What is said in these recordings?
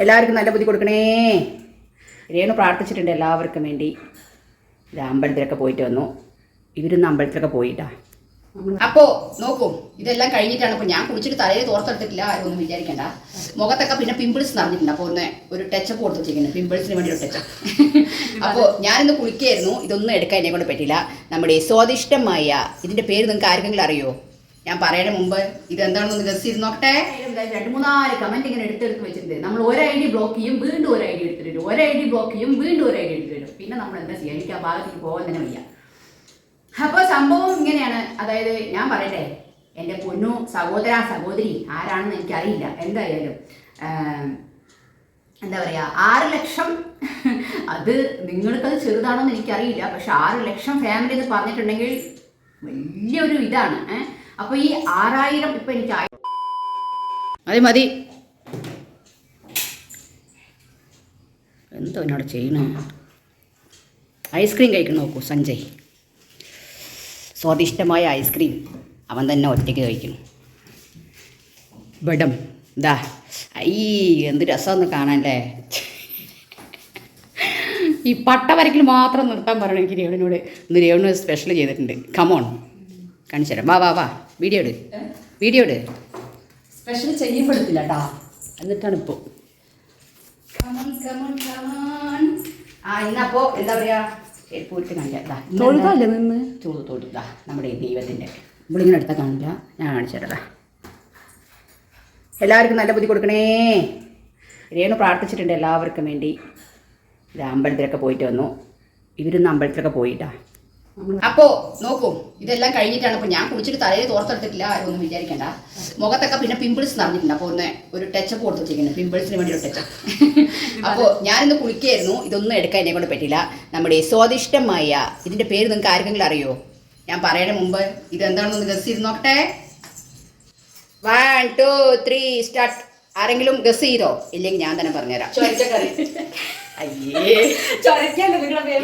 എല്ലാവർക്കും നല്ല ബുദ്ധി കൊടുക്കണേ. രേണു പ്രാർത്ഥിച്ചിട്ടുണ്ട് എല്ലാവർക്കും വേണ്ടി. ഇത് അമ്പലത്തിലൊക്കെ പോയിട്ട് വന്നു. ഇവരിന്ന് അമ്പലത്തിലൊക്കെ പോയിട്ടാ. അപ്പോ നോക്കൂ ഇതെല്ലാം കഴിഞ്ഞിട്ടാണ് അപ്പൊ ഞാൻ കുടിച്ചിട്ട് തലയിൽ തോർത്തെടുത്തിട്ടില്ല ഒന്നും വിചാരിക്കണ്ട. മുഖത്തൊക്കെ പിന്നെ പിമ്പിൾസ് നടന്നിട്ടുണ്ട് അപ്പോൾ ഒന്ന് ഒരു ടച്ചപ്പ് കൊടുത്ത് പിമ്പിൾസിന് വേണ്ടി ഒരു ടച്ചപ്പ് അപ്പോൾ ഞാനിന്ന് കുളിക്കായിരുന്നു. ഇതൊന്നും എടുക്കാൻ എന്നെ കൊണ്ട് പറ്റില്ല നമ്മുടെ സ്വാദിഷ്ടമായ ഇതിന്റെ പേര് നിങ്ങൾക്ക് ആർക്കെങ്കിലും അറിയോ? ഞാൻ പറയണ മുമ്പ് ഇത് എന്താണെന്ന് ഗസ് ചെയ്ത് നോക്കട്ടെ. രണ്ട് മൂന്നാൽ കമന്റ് ഇങ്ങനെ എടുത്തെടുത്ത് വെച്ചിട്ടുണ്ട്. നമ്മൾ ഒരു ഐ ഡി ബ്ലോക്ക് ചെയ്യും വീണ്ടും ഒരു ഐ ഡി എടുത്തിട്ട് വരും. ഒരു ഐ ഡി ബ്ലോക്ക് ചെയ്യും വീണ്ടും ഒരു ഐ ഡി എടുത്തിട്ട് വരും. പിന്നെ നമ്മൾ എന്താ ചെയ്യുക എനിക്ക് ആ ഭാഗത്തേക്ക് പോകാൻ തന്നെ വയ്യ. അപ്പോൾ സംഭവം ഇങ്ങനെയാണ്. അതായത് ഞാൻ പറയട്ടെ എന്റെ പൊന്നു സഹോദര സഹോദരി ആരാണെന്ന് എനിക്കറിയില്ല. എന്തായാലും എന്താ പറയുക ആറ് ലക്ഷം അത് നിങ്ങൾക്കത് ചെറുതാണെന്ന് എനിക്കറിയില്ല. പക്ഷെ ആറ് ലക്ഷം ഫാമിലി എന്ന് പറഞ്ഞിട്ടുണ്ടെങ്കിൽ വലിയൊരു ഇതാണ്. അപ്പോൾ ഈ ആറായിരം ഇപ്പം എനിക്ക് മതി മതി. എന്തോ എന്നോട് ചെയ്യണോ ഐസ്ക്രീം കഴിക്കണം നോക്കൂ സഞ്ജയ്. സ്വാദിഷ്ടമായ ഐസ്ക്രീം അവൻ തന്നെ ഒറ്റയ്ക്ക് കഴിക്കുന്നു. ബഡം ഇതാ ഈ എന്ത് രസമൊന്ന് കാണാനല്ലേ? ഈ പട്ട വരയ്ക്കൽ മാത്രം നിർത്താൻ പറയണം എനിക്ക് രേവണിനോട് ഇന്ന് രേവണ് സ്പെഷ്യൽ ചെയ്തിട്ടുണ്ട്. കമോൺ കാണിച്ചു തരാം വാ വാ വാ. വീഡിയോ ഇട്. വീഡിയോ ഇട്. സ്പെഷ്യൽ ചെയ്യപ്പെടുത്തില്ല കേട്ടാ എന്നിട്ടാണ് ഇപ്പോൾ ആ ഇന്നപ്പോ എന്താ പറയാ? പൂരിട്ട് കാണിക്കാം. തൊഴുതല്ലേ നിന്ന്? തൊഴു തൊഴുതാ നമ്മുടെ ദൈവത്തിന്റെ നമ്മളിങ്ങനെ എടുത്താൽ കാണില്ല. ഞാൻ കാണിച്ചു എല്ലാവർക്കും നല്ല ബുദ്ധി കൊടുക്കണേ. രേണു പ്രാർത്ഥിച്ചിട്ടുണ്ട് എല്ലാവർക്കും വേണ്ടി. ഇത് അമ്പലത്തിലൊക്കെ പോയിട്ട് വന്നു. ഇവരൊന്ന് അമ്പലത്തിലൊക്കെ പോയിട്ടാ അപ്പോ നോക്കൂ ഇതെല്ലാം കഴിഞ്ഞിട്ടാണ് ഇപ്പൊ ഞാൻ കുളിച്ചിട്ട് തലയിൽ തോർത്തെടുത്തിട്ടില്ല ആരും ഒന്നും വിചാരിക്കണ്ട. മുഖത്തൊക്കെ പിന്നെ പിമ്പിൾസ് നടന്നിട്ടുണ്ട് അപ്പോൾ ഒന്ന് ഒരു ടച്ചപ്പ് കൊടുത്ത് വെച്ചിരിക്കുന്നത് പിമ്പിൾസിന് വേണ്ടി ഒരു ടച്ചപ്പ് അപ്പോൾ ഞാനിന്ന് കുളിക്കായിരുന്നു. ഇതൊന്നും എടുക്കാൻ എന്നെ കൊണ്ട് പറ്റില്ല നമ്മുടെ സ്വാദിഷ്ടമായ ഇതിന്റെ പേര് നിങ്ങൾക്ക് ആർക്കെങ്കിലും അറിയോ? ഞാൻ പറയണ മുമ്പ് ഇത് എന്താണെന്ന് ഗസ് ചെയ്ത് നോക്കട്ടെ. വൺ ടു ത്രീ സ്റ്റാർട്ട് ആരെങ്കിലും ഗസ് ചെയ്തോ? ഇല്ലെങ്കിൽ ഞാൻ തന്നെ പറഞ്ഞുതരാം.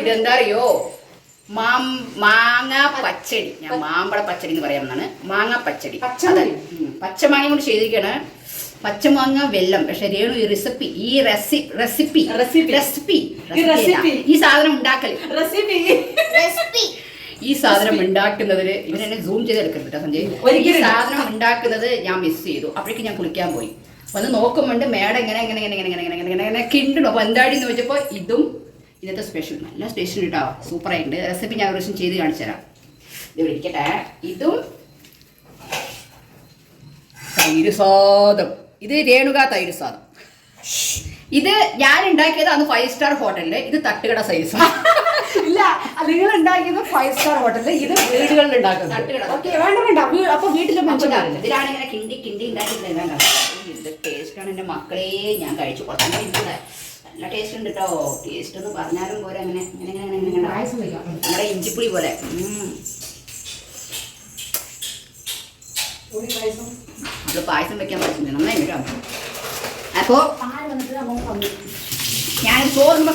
ഇതെന്താ അറിയോ? മാം മാങ്ങ പച്ചടി. ഞാൻ മാമ്പഴ പച്ചടി എന്ന് പറയാമെന്നാണ് മാങ്ങ പച്ചടി. പച്ചമാങ്ങ? അതെ. ഉം. പച്ചമാങ്ങ കൊണ്ട് ചെയ്തിരിക്കുകയാണ് പച്ചമാങ്ങ വെല്ലം. പക്ഷെ രേണു ഈ റെസിപ്പി ഈ റെസിപ്പി റെസിപ്പി. റെസിപ്പി ഈ സാധനം ഉണ്ടാക്കൽ റെസിപ്പി റെസിപ്പി ഈ സാധനം ഉണ്ടാക്കുന്നതിന് ഇവരെന്നെ സൂം ചെയ്ത് കേട്ടോ സഞ്ജയ്. ഈ ഒരിക്കലും സാധനം ഉണ്ടാക്കുന്നത് ഞാൻ മിസ് ചെയ്തു. അപ്പോഴേക്കും ഞാൻ കുളിക്കാൻ പോയി. വന്ന് നോക്കുമ്പോണ്ട് മേഡം ഇങ്ങനെ ഇങ്ങനെ ഇങ്ങനെ ഇങ്ങനെ ഇങ്ങനെ ഇങ്ങനെ ഇങ്ങനെ കിണ്ടണോ അപ്പൊ എന്താടി എന്ന് വെച്ചപ്പോ ഇതും ഇന്നത്തെ സ്പെഷ്യൽ നല്ല സ്പെഷ്യൽ കേട്ടോ സൂപ്പറായിട്ടുണ്ട് റെസിപ്പി ഞാൻ ഒരു പ്രാവശ്യം ചെയ്ത് കാണിച്ചു തരാം. ഇത് വിളിക്കട്ടെ. ഇതും തൈര് സ്വാദം ഇത് രേണുക തൈര് സ്വാദം ഇത് ഞാൻ ഉണ്ടാക്കിയത് അന്ന് ഫൈവ് സ്റ്റാർ ഹോട്ടലിൽ ഇത് തട്ടുകട സൈസ് ഇല്ല നിങ്ങൾ ഉണ്ടാക്കിയത് ഫൈവ് സ്റ്റാർ ഹോട്ടലിൽ ഇത് വീടുകളിൽ ഉണ്ടാക്കുന്നത്. തട്ടുകട. ഓക്കെ വേണ്ട വേണ്ട. അപ്പൊ വീട്ടിലെ ഇതിലാണ് ഇങ്ങനെ കിണ്ടി കിണ്ടി ഉണ്ടാക്കിയിട്ടുണ്ട് ടേസ്റ്റ് ടേസ്റ്റാണ് എന്റെ മക്കളെ. ഞാൻ കഴിച്ചു. കൊടുക്കാൻ നല്ല ടേസ്റ്റ് ഉണ്ട് കേട്ടോ ടേസ്റ്റ് എന്ന് പറഞ്ഞാലും പോലെ അങ്ങനെ. അങ്ങനെ അങ്ങനെ അങ്ങനെ അങ്ങനെ പായസം വയ്ക്കാം നമ്മുടെ ഇഞ്ചിപ്പുളി പോലെ. ഒരു പായസം. വെക്കാൻ പറ്റുന്നില്ല. നന്നായി കേട്ടോ അപ്പോ പാൽ വന്നിട്ട് നമ്മൾ ഞാൻ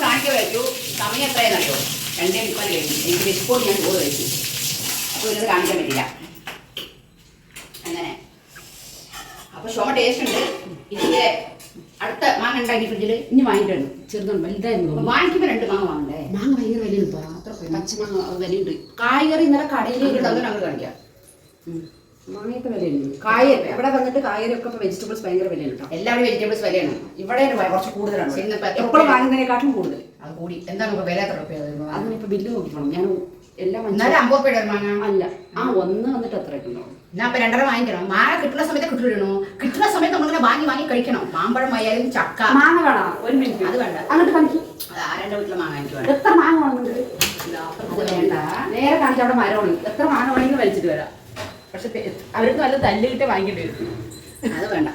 കാണിക്കാൻ കഴിച്ചു സമയം എത്രയെന്ന് അറിയോ? രണ്ടേ മുക്കാൽ കഴിച്ചു എനിക്ക് വിശപ്പോട് ഞാൻ ചോറ് കഴിച്ചു. അപ്പോൾ ഇന്നത് കാണിക്കാൻ പറ്റില്ല. അങ്ങനെ. അപ്പോൾ ഷോ ടേസ്റ്റ് ഉണ്ട്. ഇതിന്റെ അടുത്ത മാങ്ങ ഉണ്ടാക്കി ഫ്രിഡ്ജിൽ ഇനി വാങ്ങിട്ടു ചെറുതാണ് വലുതായിരുന്നു. വാങ്ങിക്കുമ്പോൾ രണ്ട് മാങ്ങ വാങ്ങണ്ടേ? മാങ്ങ ഭയങ്കര വിലയുണ്ട്. അത്ര പച്ചമാങ്ങ വിലയുണ്ട്. കായ്കറി ഇന്നലെ കടയിലേക്ക് ഞങ്ങൾ കാണിക്കാം. മാങ്ങയൊക്കെ വിലയുണ്ട്. കായ എവിടെ വന്നിട്ട് കായകറി ഒക്കെ വെജിറ്റബിൾസ് ഭയങ്കര വിലയുണ്ട് എല്ലാവരും വെജിറ്റബിൾസ് വിലയാണ്. ഇവിടെ കുറച്ച് കൂടുതലാണ്. ഇപ്പൊ എപ്പോഴും വാങ്ങുന്നതിനെക്കാട്ടും കൂടുതൽ. അത് കൂടി. എന്താണ് ഇപ്പൊ വില എത്ര രൂപ അതിനിപ്പോ ബില്ല് നോക്കിക്കോണം. ഞാൻ എല്ലാം എന്നാലും മനസ്സിലാക്കി അമ്പത് രൂപയുടെ ഒരു മാങ്ങ. അല്ല ആ ഒന്ന് വന്നിട്ട് അത്ര ഉണ്ടാവും ഞാൻ ഇപ്പൊ രണ്ടര വാങ്ങിക്കണം? മാങ്ങ കിട്ടുന്ന സമയത്ത് കിട്ടുള്ളൂ കിട്ടുന്ന സമയത്ത് നമ്മളിങ്ങനെ വാങ്ങി വാങ്ങി കഴിക്കണം? മാമ്പഴം ആയാലും ചക്ക. മാങ്ങ വേണം? ഒരു മിനിറ്റ്. അത് വേണ്ട. അങ്ങോട്ട് കാണിക്ക്. ആരെന്റെ വീട്ടിലെ മാങ്ങ എനിക്ക് വേണം എത്ര മാങ്ങ വേണമെന്നുണ്ട്? വേണ്ട. നേരെ കാണിച്ച അവിടെ മരമാണ് എത്ര മാങ്ങ വേണമെങ്കിലും വലിച്ചിട്ട് വരാം. പക്ഷെ അവർക്ക് നല്ല തല്ല് കിട്ടി വാങ്ങിയിട്ട് വരും. അത് വേണ്ട.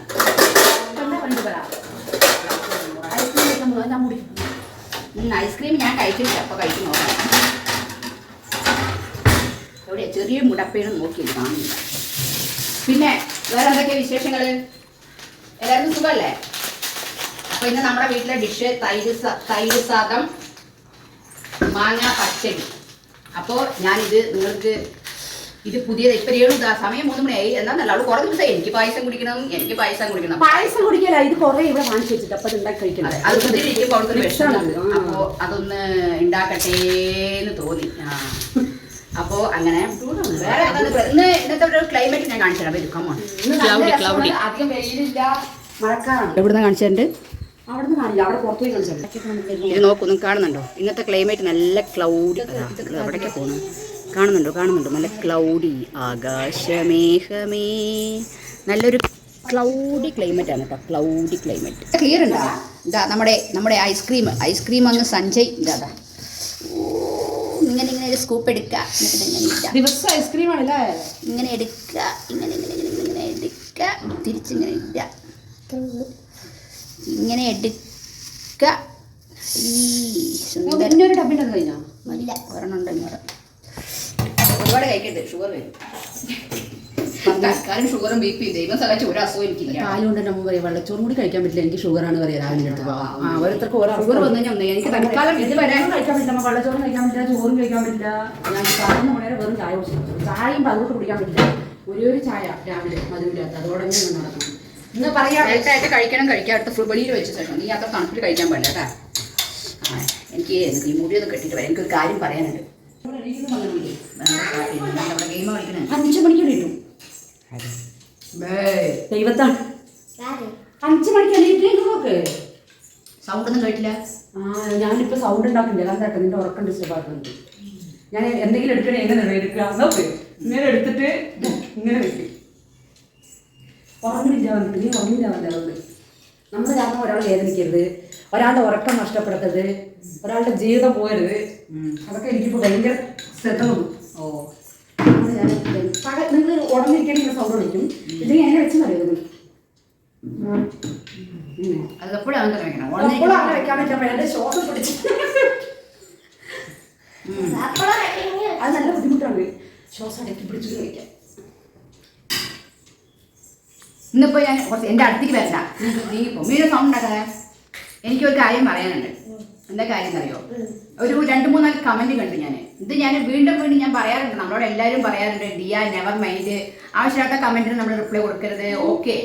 ഐസ്ക്രീം ഞാൻ കഴിച്ചിട്ടില്ല. അപ്പൊ കഴിച്ചു എവിടെ ചെറിയ മുടപ്പേനും നോക്കി കാണുന്നില്ല. പിന്നെ വേറെ എന്തൊക്കെ വിശേഷങ്ങൾ എല്ലാവർക്കും സുഖമല്ലേ? അപ്പൊ ഇന്ന് നമ്മുടെ വീട്ടിലെ ഡിഷ് തൈര് തൈര് സാദം മാങ്ങ പച്ചടി. അപ്പോൾ ഞാനിത് നിങ്ങൾക്ക് ഇത് പുതിയത് ഇപ്പൊ രേണു സമയം മൂന്ന് മണിയായി. എന്നാന്നല്ല അവൾ കുറെ ദിവസമായി എനിക്ക് പായസം കുടിക്കണം എനിക്ക് പായസം കുടിക്കണം. പായസം കുടിക്കല ഇത് കുറെ ഇവിടെ വാങ്ങിച്ചു വെച്ചിട്ട് അപ്പൊ ഉണ്ടാക്കി കഴിക്കണം? അതെ, കുതിരിക്കുമ്പോ അവിടുത്തെ വിഷമാണ് അപ്പോ അതൊന്ന് ഉണ്ടാക്കട്ടേന്ന് തോന്നി. ആ. അപ്പോ അങ്ങനെ വേറെ? ഇന്ന് ഇന്നത്തെ ഒരു ക്ലൈമറ്റ് ഞാൻ കാണിച്ചു തരാം. നല്ല രസമാണ്. അധികം വെയിലില്ല. മഴക്കാറാണ്. എവിടുന്ന് കാണിച്ചിട്ടുണ്ട് അവിടുന്ന് കാണില്ല. അവിടെ പുറത്തു പോയി കളിച്ചു ഇത് നോക്കൂ നിങ്ങൾ കാണുന്നുണ്ടോ? ഇന്നത്തെ ക്ലൈമറ്റ് നല്ല ക്ലൗഡി എവിടേക്കാ പോകുന്നു കാണുന്നുണ്ടോ കാണുന്നുണ്ടോ? നല്ല ക്ലൗഡി ആകാശമേഘമേ. നല്ലൊരു ക്ലൗഡി ക്ലൈമറ്റ് ആണ് കേട്ടോ. ക്ലൗഡി ക്ലൈമറ്റ് ക്ലിയർ ഉണ്ടാ? ഇതാ നമ്മുടെ നമ്മുടെ ഐസ്ക്രീം ഐസ്ക്രീം അങ്ങ് സഞ്ജയ് ഇതാ. ഇങ്ങനെ ഇങ്ങനെ ഒരു സ്കൂപ്പ് എടുക്കുക എന്നിട്ട് ഇങ്ങനെ ഇടുക. ദിവസം ഐസ്ക്രീം ആണല്ലേ ഇങ്ങനെ എടുക്കുക ഇങ്ങനെ ഇങ്ങനെ ഇങ്ങനെ ഇങ്ങനെ എടുക്കുക തിരിച്ചിങ്ങനെ ഇടുക. ഇങ്ങനെ എടുക്കുക ഈ സുന്ദര. ഇന്നൊരു ഡബിന്റെ കഴിഞ്ഞോ ഇല്ല ഒരെണ്ണം ഉണ്ട് ഇങ്ങോട്ട് ഒരുപാട് കഴിക്കട്ടെ ഷുഗർ വരും. തൽക്കാലം ഷുഗറും ബി പി ദൈവം സഹായിച്ച ഒരു അസുഖം എനിക്കില്ല കാലുകൊണ്ട് തന്നെ പറയാം വെള്ളച്ചോറും കൂടി കഴിക്കാൻ പറ്റില്ല എനിക്ക് ഷുഗർ ആണ് പറയാം രാവിലെ അടുത്ത് ഓരോരുത്തർക്ക് ഓരോ ഷുഗർ വന്നു ഞാൻ എനിക്ക് തൽക്കാലം ഇത് ഇതുവരെ കഴിക്കാൻ പറ്റില്ല വെള്ളച്ചോറും കഴിക്കാൻ പറ്റില്ല ചോറും കഴിക്കാൻ പറ്റില്ല. ഞാൻ പതിനൊന്ന് വളരെ വെറും ചായ കുടിച്ചു. ചായയും പതിനൊട്ട് കുടിക്കാൻ പറ്റില്ല. ഒരേ ഒരു ചായ രാവിലെ മധുരമില്ലാത്ത അതോടെ നടക്കണം ഇന്ന് പറയാം. നേരത്തെ കഴിക്കണം കഴിക്കാം. അടുത്ത ഫുൾ വെളിയിൽ വെച്ച ശേഷം നീ അത്ര തണുപ്പിൽ കഴിക്കാൻ പാടില്ല കേട്ടാ. എനിക്ക് എനിക്ക് ഈ മുടിയൊന്ന് കെട്ടിട്ട് വരാം. എനിക്കൊരു കാര്യം പറയാനുണ്ട്. അഞ്ചു മണിക്ക് എണീറ്റു ദൈവത്താണ് അഞ്ചു മണിക്ക് എണീറ്റേക്ക് നോക്ക് സൗണ്ട് ഒന്നും കേട്ടില്ല? ആ ഞാനിപ്പോ സൗണ്ട് ഉണ്ടാക്കുന്നില്ല. കാരണം നിന്റെ ഉറക്കം ഡിസ്റ്റർബ് ആക്കുന്നുണ്ട്. ഞാൻ എന്തെങ്കിലും എടുക്കണേ എങ്ങനെ എടുക്കുക? നോക്ക്. ഇങ്ങനെ എടുത്തിട്ട് ഇങ്ങനെ വെക്കും. ഉറങ്ങില്ല വന്നിട്ട് നീ ഉറങ്ങില്ല വന്നിട്ട് അതുകൊണ്ട് നമ്മൾ കാരണം ഒരാൾ വേദനിക്കരുത്. ഒരാളുടെ ഉറക്കം നഷ്ടപ്പെടുത്തരുത്. ഒരാളുടെ ജീവിതം പോയത് അതൊക്കെ എനിക്കിപ്പോൾ ഭയങ്കര ശ്രദ്ധ ഓ. ഉടനിരിക്കണമെങ്കിൽ സൗണ്ട് വിളിക്കും. ഇത് എങ്ങനെ വെച്ച് ഇത് ഇങ്ങനെ അത് എപ്പോഴും അങ്ങനെ വെക്കണം അപ്പോഴും അങ്ങനെ വെക്കാൻ പറ്റാ. എന്റെ ശ്വാസം പിടിച്ച്. അത് നല്ല ബുദ്ധിമുട്ടാണ്. ശ്വാസം അടക്കി പിടിച്ചു ഞാൻ കുറച്ച് എന്റെ അടുത്തേക്ക് വരണ്ട. നീ നീ സൗണ്ട് ഉണ്ടാക്കാതെ. എനിക്കൊരു കാര്യം പറയാനുണ്ട്. എന്താ കാര്യം അറിയോ ഒരു രണ്ട് മൂന്നാൽ കമന്റ് കണ്ടു ഞാൻ ഇത് ഞാൻ വീണ്ടും വീണ്ടും ഞാൻ പറയാറുണ്ട്. നമ്മളോട് എല്ലാവരും പറയാറുണ്ട് ഡിയ നെവർ മൈൻഡ് ആവശ്യമില്ലാത്ത കമന്റിന് നമ്മൾ റിപ്ലൈ കൊടുക്കരുത്. Okay.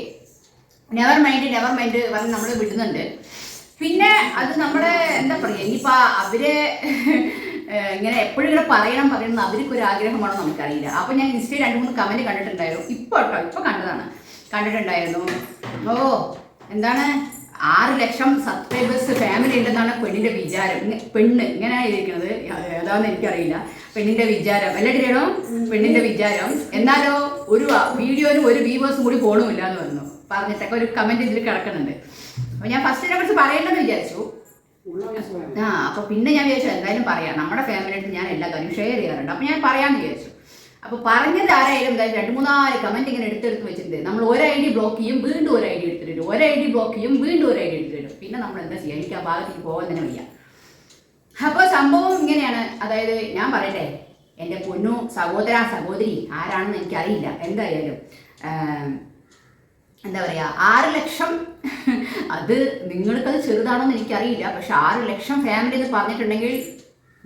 Never mind never mind പറഞ്ഞ് നമ്മൾ വിടുന്നുണ്ട്. പിന്നെ അത് നമ്മുടെ എന്താ പറയുക ഇനിയിപ്പോൾ അവർ ഇങ്ങനെ എപ്പോഴും ഇങ്ങനെ പറയണം പറയണം അവർക്ക് ഒരു ആഗ്രഹമാണോ നമുക്കറിയില്ല. അപ്പോൾ ഞാൻ ഇൻസ്റ്റയിൽ രണ്ട് മൂന്ന് കമന്റ് കണ്ടിട്ടുണ്ടായിരുന്നു. ഇപ്പോൾ കേട്ടോ ഇപ്പോൾ കണ്ടതാണ്. കണ്ടിട്ടുണ്ടായിരുന്നു. ഓ എന്താണ്? ആറ് ലക്ഷം സബ്സ്ക്രൈബേഴ്സ് ഫാമിലി ഉണ്ടെന്നാണ് പെണ്ണിന്റെ വിചാരം. പെണ്ണ് ഇങ്ങനെ ഇരിക്കുന്നത് ഏതാന്ന് എനിക്കറിയില്ല. പെണ്ണിന്റെ വിചാരം. അല്ലേ ചെയ്യണോ പെണ്ണിന്റെ വിചാരം. എന്നാലോ ഒരു വീഡിയോന് ഒരു വ്യൂവേഴ്സും കൂടി പോകണമില്ല എന്ന് പറഞ്ഞു. പറഞ്ഞിട്ടൊക്കെ ഒരു കമന്റ് ഇതിൽ കിടക്കുന്നുണ്ട്. അപ്പൊ ഞാൻ ഫസ്റ്റിനെ കുറിച്ച് പറയേണ്ടെന്ന് വിചാരിച്ചു. ആ അപ്പൊ പിന്നെ ഞാൻ വിചാരിച്ചു എന്തായാലും പറയാം. നമ്മുടെ ഫാമിലി ആയിട്ട് ഞാൻ എല്ലാ കാര്യവും ഷെയർ ചെയ്യാറുണ്ട്. അപ്പൊ ഞാൻ പറയാന്ന് വിചാരിച്ചു. അപ്പൊ പറഞ്ഞത് ആരായാലും എന്തായാലും രണ്ട് മൂന്നാൽ കമന്റ് ഇങ്ങനെ എടുത്തെടുത്ത് വെച്ചിട്ടുണ്ട്. നമ്മൾ ഒരു ഐ ഡി ബ്ലോക്ക് ചെയ്യും വീണ്ടും ഒരു ഐ ഡി എടുത്തിട്ട് വരും. ഒരു ഐ ഡി ബ്ലോക്ക് ചെയ്യും വീണ്ടും ഒരു ഐ ഡി എടുത്തിട്ട് വരും. പിന്നെ നമ്മൾ എന്താ ചെയ്യുക എനിക്ക് ആ ഭാഗത്തേക്ക് പോകാൻ തന്നെ വയ്യ. അപ്പോൾ സംഭവം ഇങ്ങനെയാണ്. അതായത് ഞാൻ പറയട്ടെ എന്റെ പൊന്നു സഹോദര സഹോദരി ആരാണെന്ന് എനിക്കറിയില്ല. എന്തായാലും എന്താ പറയുക ആറ് ലക്ഷം അത് നിങ്ങൾക്കത് ചെറുതാണോ എന്ന് എനിക്കറിയില്ല. പക്ഷെ ആറ് ലക്ഷം ഫാമിലി എന്ന് പറഞ്ഞിട്ടുണ്ടെങ്കിൽ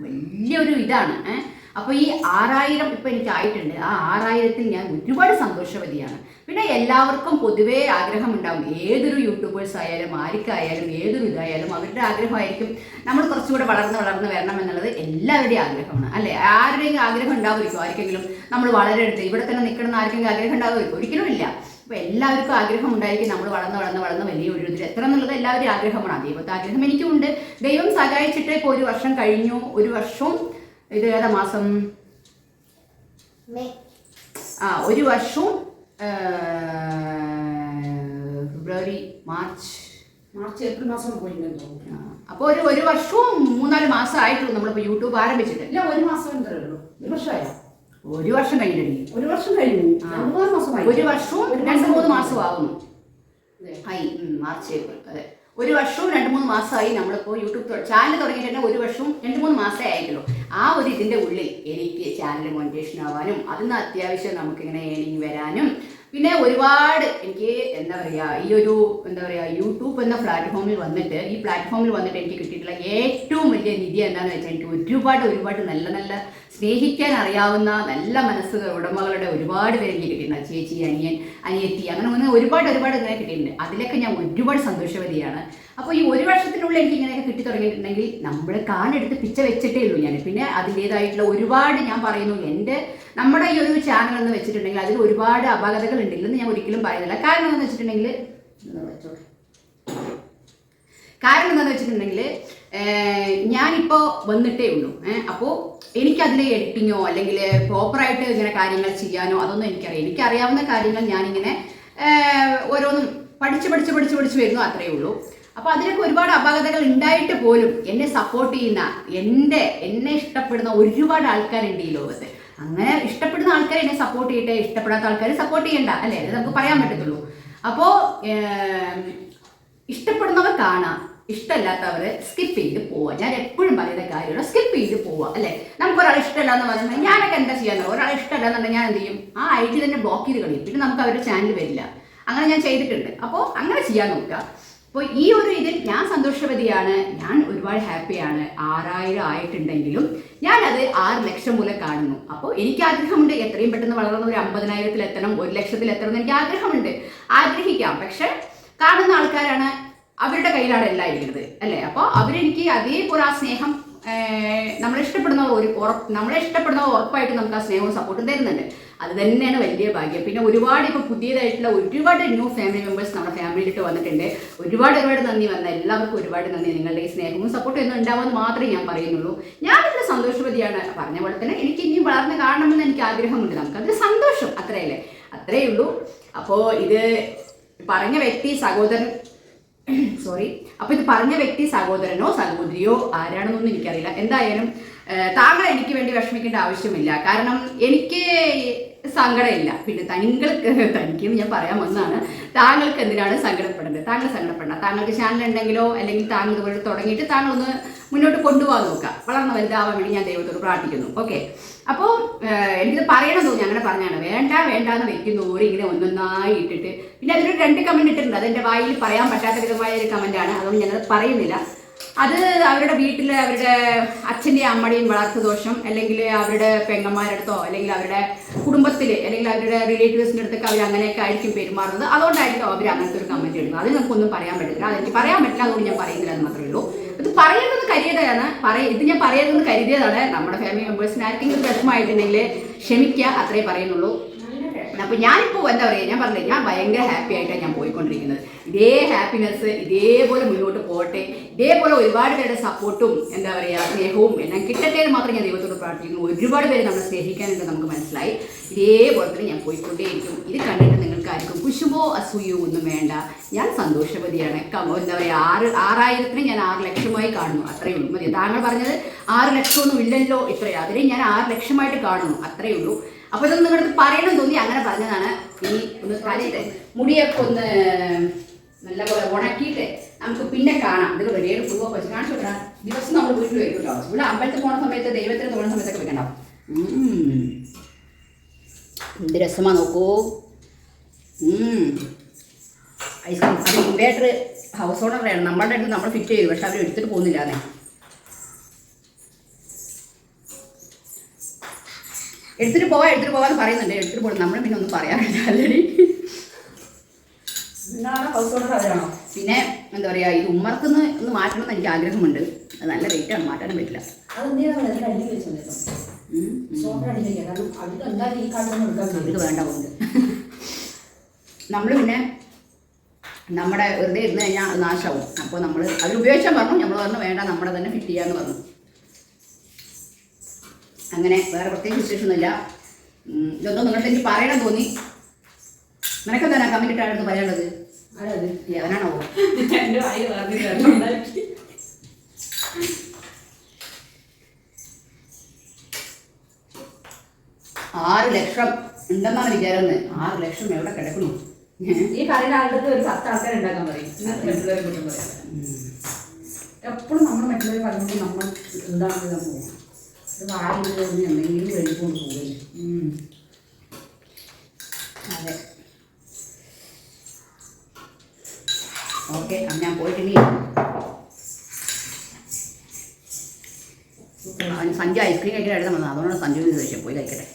വലിയൊരു ഇതാണ്. ഏഹ് അപ്പോൾ ഈ ആറായിരം ഇപ്പം എനിക്ക് ആയിട്ടുണ്ട് ആ ആറായിരത്തിൽ ഞാൻ ഒരുപാട് സന്തോഷവതിയാണ്. പിന്നെ എല്ലാവർക്കും പൊതുവേ ആഗ്രഹം ഉണ്ടാവും ഏതൊരു യൂട്യൂബേഴ്സ് ആയാലും ആർക്കായാലും ഏതൊരു ഇതായാലും അവരുടെ ആഗ്രഹമായിരിക്കും നമ്മൾ കുറച്ചുകൂടെ വളർന്ന് വളർന്ന് വരണം എന്നുള്ളത് എല്ലാവരുടെയും ആഗ്രഹമാണ്. അല്ലേ? ആരുടെയും ആഗ്രഹം ഉണ്ടാവുമായിരിക്കും. ആർക്കെങ്കിലും നമ്മൾ വളരെടുത്ത് ഇവിടെ തന്നെ നിൽക്കണം ആർക്കെങ്കിലും ആഗ്രഹം ഉണ്ടാവുമായിരിക്കും. ഒരിക്കലും ഇല്ല. അപ്പൊ എല്ലാവർക്കും ആഗ്രഹം ഉണ്ടായിരിക്കും നമ്മൾ വളർന്ന് വളർന്ന് വളർന്ന് വലിയ ഒരു ഇതിൽ എത്ര എന്നുള്ളത് എല്ലാവരും ആഗ്രഹമാണ്. ദൈവത്തെ ആഗ്രഹം എനിക്കുണ്ട്. ദൈവം സഹായിച്ചിട്ട് ഇപ്പോൾ ഒരു വർഷം കഴിഞ്ഞു. ഒരു വർഷവും ഇത് ഏതാ മാസം ആ ഒരു വർഷവും ഫെബ്രുവരി മാർച്ച്. മാർച്ച് ഏപ്രിൽ മാസം തോന്നുന്നു. അപ്പോൾ ഒരു ഒരു വർഷവും മൂന്നാൽ മാസം ആയിട്ടുള്ളൂ നമ്മളിപ്പോൾ യൂട്യൂബ് ആരംഭിച്ചിട്ട്. ഇല്ല ഒരു മാസം എന്തേ ഉള്ളൂ. ഒരു വർഷമായോ? ഒരു വർഷം കഴിഞ്ഞിട്ടുണ്ട് ഒരു വർഷം കഴിഞ്ഞു. ഒരു വർഷവും രണ്ട് മൂന്ന് മാസം ആകുന്നു. ആയി മാർച്ച് ഏപ്രിൽ അതെ. ഒരു വർഷവും രണ്ട് മൂന്ന് മാസമായി നമ്മളിപ്പോൾ യൂട്യൂബ് ചാനൽ തുടങ്ങിയിട്ട് ഒരു വർഷവും രണ്ട് മൂന്ന് മാസമേ ആയിട്ടുള്ളൂ. ആ ഒരു ഇതിന്റെ ഉള്ളിൽ എനിക്ക് ചാനൽ മോണിറ്റേഷൻ ആവാനും അതിന് അത്യാവശ്യം നമുക്കിങ്ങനെ ഏണിങ് വരാനും പിന്നെ ഒരുപാട് എനിക്ക് എന്താ പറയുക ഈ ഒരു എന്താ പറയുക യൂട്യൂബ് എന്ന പ്ലാറ്റ്ഫോമിൽ വന്നിട്ട് ഈ പ്ലാറ്റ്ഫോമിൽ വന്നിട്ട് എനിക്ക് കിട്ടിയിട്ടുള്ള ഏറ്റവും വലിയ നിധി എന്താണെന്ന് വെച്ചാൽ എനിക്ക് ഒരുപാട് ഒരുപാട് നല്ല നല്ല സ്നേഹിക്കാൻ അറിയാവുന്ന നല്ല മനസ്സ് ഉടമകളുടെ ഒരുപാട് പേര് എനിക്ക് കിട്ടിയിട്ടുണ്ട്. ചേച്ചി അനിയൻ അനിയത്തി അങ്ങനെ അങ്ങനെ ഒരുപാട് ഒരുപാട് ഇങ്ങനെ കിട്ടിയിട്ടുണ്ട്. അതിലൊക്കെ ഞാൻ ഒരുപാട് സന്തോഷവതിയാണ്. അപ്പോൾ ഈ ഒരു വർഷത്തിനുള്ളിൽ എനിക്ക് ഇങ്ങനെയൊക്കെ കിട്ടി തുടങ്ങിയിട്ടുണ്ടെങ്കിൽ നമ്മൾ കാണെടുത്ത് പിച്ച വെച്ചിട്ടേ ഉള്ളൂ ഞാൻ. പിന്നെ അതിന്റേതായിട്ടുള്ള ഒരുപാട് ഞാൻ പറയുന്നു എന്റെ നമ്മുടെ ഈ ഒരു ചാനൽ എന്ന് വെച്ചിട്ടുണ്ടെങ്കിൽ അതിൽ ഒരുപാട് അപാകതകൾ ഉണ്ടെങ്കിലും ഞാൻ ഒരിക്കലും പറയുന്നില്ല. കാരണം എന്താണെന്ന് വെച്ചിട്ടുണ്ടെങ്കിൽ കാരണം എന്താണെന്ന് വെച്ചിട്ടുണ്ടെങ്കിൽ ഞാനിപ്പോൾ വന്നിട്ടേ ഉള്ളൂ. അപ്പോൾ എനിക്കതിൽ എഡിറ്റിങ്ങോ അല്ലെങ്കിൽ പ്രോപ്പറായിട്ട് ഇങ്ങനെ കാര്യങ്ങൾ ചെയ്യാനോ അതൊന്നും എനിക്കറിയാം എനിക്കറിയാവുന്ന കാര്യങ്ങൾ ഞാനിങ്ങനെ ഓരോന്നും പഠിച്ച് പഠിച്ച് പഠിച്ച് പഠിച്ച് വരുന്നു അത്രയേ ഉള്ളൂ. അപ്പോൾ അതിലൊക്കെ ഒരുപാട് അപാകതകൾ ഉണ്ടായിട്ട് പോലും എന്നെ സപ്പോർട്ട് ചെയ്യുന്ന എന്റെ എന്നെ ഇഷ്ടപ്പെടുന്ന ഒരുപാട് ആൾക്കാരുണ്ട് ഈ ലോകത്ത്. അങ്ങനെ ഇഷ്ടപ്പെടുന്ന ആൾക്കാർ എന്നെ സപ്പോർട്ട് ചെയ്യട്ടെ ഇഷ്ടപ്പെടാത്ത ആൾക്കാർ സപ്പോർട്ട് ചെയ്യണ്ട അല്ലേ? അത് നമുക്ക് പറയാൻ പറ്റത്തുള്ളൂ. അപ്പോൾ ഇഷ്ടപ്പെടുന്നവർ കാണാം ഇഷ്ടമല്ലാത്തവർ സ്കിപ്പ് ചെയ്ത് പോവുക ഞാൻ എപ്പോഴും പറയുന്ന കാര്യമാണ് സ്കിപ്പ് ചെയ്ത് പോവുക അല്ലേ? നമുക്ക് ഒരാൾ ഇഷ്ടമല്ല എന്ന് പറഞ്ഞാൽ ഞാനൊക്കെ എന്താ ചെയ്യാൻ ഒരാൾ ഇഷ്ടമല്ല എന്നുണ്ടെങ്കിൽ ഞാൻ എന്ത് ചെയ്യും? ആ ഐ ഡി തന്നെ ബ്ലോക്ക് ചെയ്ത് കളയും. പിന്നെ നമുക്ക് അവരുടെ ചാനൽ വരില്ല. അങ്ങനെ ഞാൻ ചെയ്തിട്ടുണ്ട്. അപ്പോൾ അങ്ങനെ ചെയ്യാൻ നോക്കുക. അപ്പോൾ ഈ ഒരു ഇതിൽ ഞാൻ സന്തോഷവതിയാണ് ഞാൻ ഒരുപാട് ഹാപ്പിയാണ് ആറായിരം ആയിട്ടുണ്ടെങ്കിലും ഞാൻ അത് ആറ് ലക്ഷം മൂലം കാണുന്നു. അപ്പോൾ എനിക്ക് ആഗ്രഹമുണ്ട് എത്രയും പെട്ടെന്ന് വളർന്ന ഒരു അമ്പതിനായിരത്തിൽ എത്തണം ഒരു ലക്ഷത്തിൽ എത്തണം എന്ന് എനിക്ക് ആഗ്രഹമുണ്ട് ആഗ്രഹിക്കാം പക്ഷെ കാണുന്ന ആൾക്കാരാണ് അവരുടെ കയ്യിലാണ് എല്ലാം ഇരിക്കുന്നത് അല്ലേ? അപ്പോൾ അവരെനിക്ക് അതേപോലെ ആ സ്നേഹം നമ്മളെ ഇഷ്ടപ്പെടുന്നവർ ഒരു ഉറപ്പ് നമ്മളെ ഇഷ്ടപ്പെടുന്നവർ ഉറപ്പായിട്ട് നമുക്ക് ആ സ്നേഹവും സപ്പോർട്ടും തരുന്നുണ്ട്. അത് തന്നെയാണ് വലിയ ഭാഗ്യം. പിന്നെ ഒരുപാട് ഇപ്പോൾ പുതിയതായിട്ടുള്ള ഒരുപാട് ന്യൂ ഫാമിലി മെമ്പേഴ്സ് നമ്മുടെ ഫാമിലിയിലിട്ട് വന്നിട്ടുണ്ട്. ഒരുപാട് ഒരുപാട് നന്ദി വന്ന എല്ലാവർക്കും ഒരുപാട് നന്ദി. നിങ്ങളുടെ ഈ സ്നേഹവും സപ്പോർട്ടും എന്നും ഉണ്ടാവുമെന്ന് മാത്രമേ ഞാൻ പറയുന്നുള്ളൂ. ഞാൻ ഇതിൽ സന്തോഷവതിയാണ് പറഞ്ഞ പോലെ തന്നെ എനിക്ക് ഇനിയും വളർന്ന് കാണണമെന്ന് എനിക്ക് ആഗ്രഹമുണ്ട്. നമുക്കതിൽ സന്തോഷം അത്രയല്ലേ? അത്രയേ ഉള്ളൂ. അപ്പോൾ ഇത് പറഞ്ഞ വ്യക്തി സഹോദരൻ സോറി അപ്പൊ ഇത് പറഞ്ഞ വ്യക്തി സഹോദരനോ സഹോദരിയോ ആരാണെന്നൊന്നും എനിക്കറിയില്ല. എന്തായാലും താങ്കൾ എനിക്ക് വേണ്ടി വിഷമിക്കേണ്ട ആവശ്യമില്ല. കാരണം എനിക്ക് സങ്കടമില്ല. പിന്നെ തനിങ്ങൾക്ക് തനിക്കും ഞാൻ പറയാൻ ഒന്നാണ് താങ്കൾക്ക് എന്തിനാണ് സങ്കടപ്പെടുന്നത് താങ്കൾ സങ്കടപ്പെടണം താങ്കൾക്ക് ചാനൽ ഉണ്ടെങ്കിലോ അല്ലെങ്കിൽ താങ്കൾ ഇതുപോലെ തുടങ്ങിയിട്ട് താങ്കൾ ഒന്ന് മുന്നോട്ട് കൊണ്ടുപോകാൻ നോക്കുക. വളർന്ന് വലുതാവാൻ വേണ്ടി ഞാൻ ദൈവത്തോട് പ്രാർത്ഥിക്കുന്നു. ഓക്കെ അപ്പോൾ എനിക്കിത് പറയണം തോന്നി അങ്ങനെ പറഞ്ഞാണ്. വേണ്ട വേണ്ട എന്ന് വെക്കുന്നു ഇങ്ങനെ ഒന്നൊന്നായി ഇട്ടിട്ട്. പിന്നെ അതിലൊരു രണ്ട് കമന്റ് ഇട്ടിട്ടുണ്ട്. അതെന്റെ വായിൽ പറയാൻ പറ്റാത്ത വിധമായ ഒരു കമന്റാണ് അതുകൊണ്ട് ഞാനത് പറയുന്നില്ല. അത് അവരുടെ വീട്ടിൽ അവരുടെ അച്ഛന്റെയും അമ്മയുടെയും വളർത്തു ദോഷം അല്ലെങ്കിൽ അവരുടെ പെങ്ങന്മാരുടെ അടുത്തോ അല്ലെങ്കിൽ അവരുടെ കുടുംബത്തിൽ അല്ലെങ്കിൽ അവരുടെ റിലേറ്റീവ്സിന്റെ അടുത്തൊക്കെ അവർ അങ്ങനെയൊക്കെ ആയിരിക്കും പെരുമാറുന്നത്. അതുകൊണ്ടായിരിക്കും അവർ അങ്ങനത്തെ ഒരു കമന്റ് ഇടുന്നത്. അത് നമുക്കൊന്നും പറയാൻ പറ്റില്ല അതെനിക്ക് പറയാൻ പറ്റില്ല. അതുകൊണ്ട് ഞാൻ പറയുന്നില്ല എന്ന് മാത്രമേ ഉള്ളൂ. ഇത് പറയുന്നത് കരുതിയതാണ് പറയ ഇത് ഞാൻ പറയുന്നത് കരുതിയതാണ്. നമ്മുടെ ഫാമിലി മെമ്പേഴ്സിന് ആർക്കെങ്കിലും പ്രശ്നമായിട്ടുണ്ടെങ്കിൽ ക്ഷമിക്കുക അത്രേ പറയുന്നുള്ളൂ. അപ്പൊ ഞാനിപ്പോ എന്താ പറയുക ഞാൻ പറഞ്ഞത് ഞാൻ ഭയങ്കര ഹാപ്പി ആയിട്ടാണ് ഞാൻ പോയിക്കൊണ്ടിരിക്കുന്നത്. ഇതേ ഹാപ്പിനെസ് ഇതേപോലെ മുന്നോട്ട് പോകട്ടെ. ഇതേപോലെ ഒരുപാട് പേരുടെ സപ്പോർട്ടും എന്താ പറയാ സ്നേഹവും എല്ലാം കിട്ടട്ടെ എന്ന് മാത്രം ഞാൻ ദൈവത്തോട് പ്രാർത്ഥിക്കുന്നു. ഒരുപാട് പേര് നമ്മളെ സ്നേഹിക്കാനുണ്ട് നമുക്ക് മനസ്സിലായി. ഇതേപോലെ തന്നെ ഞാൻ പോയിക്കൊണ്ടേയിരിക്കും ഇത് കണ്ടിട്ട് നിങ്ങൾക്ക് ആർക്കും കുശുമോ അസൂയോ ഒന്നും വേണ്ട. ഞാൻ സന്തോഷവതിയാണ്. എന്താ പറയുക ആറ് ആറായിരത്തിന് ഞാൻ ആറ് ലക്ഷമായി കാണുന്നു. അത്രയേ ഉള്ളൂ. മതി താങ്കൾ പറഞ്ഞത് ആറ് ലക്ഷമൊന്നും ഇല്ലല്ലോ ഇത്രയും. അതിനെ ഞാൻ ആറ് ലക്ഷമായിട്ട് കാണുന്നു. അത്രയേ ഉള്ളൂ. അപ്പൊ ഇതൊന്നും നിങ്ങളുടെ പറയണം തോന്നി അങ്ങനെ പറഞ്ഞതാണ്. ഇനി ഒന്ന് കളിയിട്ട് മുടിയൊക്കെ ഒന്ന് നല്ലപോലെ ഉണക്കിയിട്ട് നമുക്ക് പിന്നെ കാണാം. ഇത് റെഡിയായിട്ട് പൂവൊക്കെ വെച്ച് കാണിച്ചു വിടാം ദിവസം നമ്മൾ വീട്ടിൽ വരും കേട്ടോ. ഇവിടെ അമ്പലത്തിൽ പോണ സമയത്ത് ദൈവത്തിന് തോന്നുന്ന സമയത്തൊക്കെ വെക്കണ്ടാവും. എന്ത് രസമാ നോക്കൂ. ഐസ്ക്രീം. അത് ഇൻവേർട്ടർ ഹൗസ് ഓണറാണ് നമ്മളുടെ അടുത്ത് നമ്മൾ ഫിറ്റ് ചെയ്തു. പക്ഷെ അവർ എടുത്തിട്ട് പോകുന്നില്ല എടുത്തിട്ട് പോവാ എടുത്തിട്ട് പോവാന്ന് പറയുന്നുണ്ട്. എടുത്തിട്ട് പോകും നമ്മൾ പിന്നെ ഒന്നും പറയാറില്ല ആൾറെഡി പിന്നെ എന്താ പറയുക ഇത് ഉമ്മർക്കുന്ന് ഒന്ന് മാറ്റണം എന്ന് എനിക്ക് ആഗ്രഹമുണ്ട്. അത് നല്ല റേറ്റാണ് മാറ്റാനും പറ്റില്ല. ഇത് വേണ്ട നമ്മൾ പിന്നെ നമ്മുടെ വെറുതെ ഇരുന്ന് കഴിഞ്ഞാൽ നാശമാവും അപ്പോൾ നമ്മൾ അതിൽ ഉപയോഗിച്ചാൽ പറഞ്ഞു നമ്മൾ പറഞ്ഞു വേണ്ട നമ്മുടെ തന്നെ ഫിറ്റ് ചെയ്യാന്ന് പറഞ്ഞു. അങ്ങനെ വേറെ പ്രത്യേകിച്ച് വിശേഷമൊന്നുമില്ല. ഇതൊന്നും നിങ്ങളുടെ എനിക്ക് പറയണം തോന്നി. നിനക്കെന്താ ഞാൻ കമ്മിറ്റ് ഇട്ടായിരുന്നു പറയാനുള്ളത്? അവനാണോ? ആറ് ലക്ഷം ഉണ്ടെന്നാണ് വിചാരം ആറ് ലക്ഷം എവിടെ കിടക്കുന്നു? ഈ പറയുന്ന ആളുടെ ഒരു പത്ത് ആൾക്കാർ ഉണ്ടാക്കാൻ പറയും. മറ്റുള്ളവരെ കുറ്റം പറയാം. എപ്പോഴും നമ്മൾ മറ്റുള്ളവർ പറയുമ്പോൾ നമ്മൾ എന്താണെന്ന് പോകും വായിൽ ഓക്കെ അപ്പം ഞാൻ പോയിട്ടിനി അവന് സഞ്ജു ഐസ്ക്രീം കഴിക്കാൻ എടുത്ത് വന്നത്. അതുകൊണ്ടാണ് സഞ്ജുവിന് ചോദിച്ചത്. പോയി കഴിക്കട്ടെ.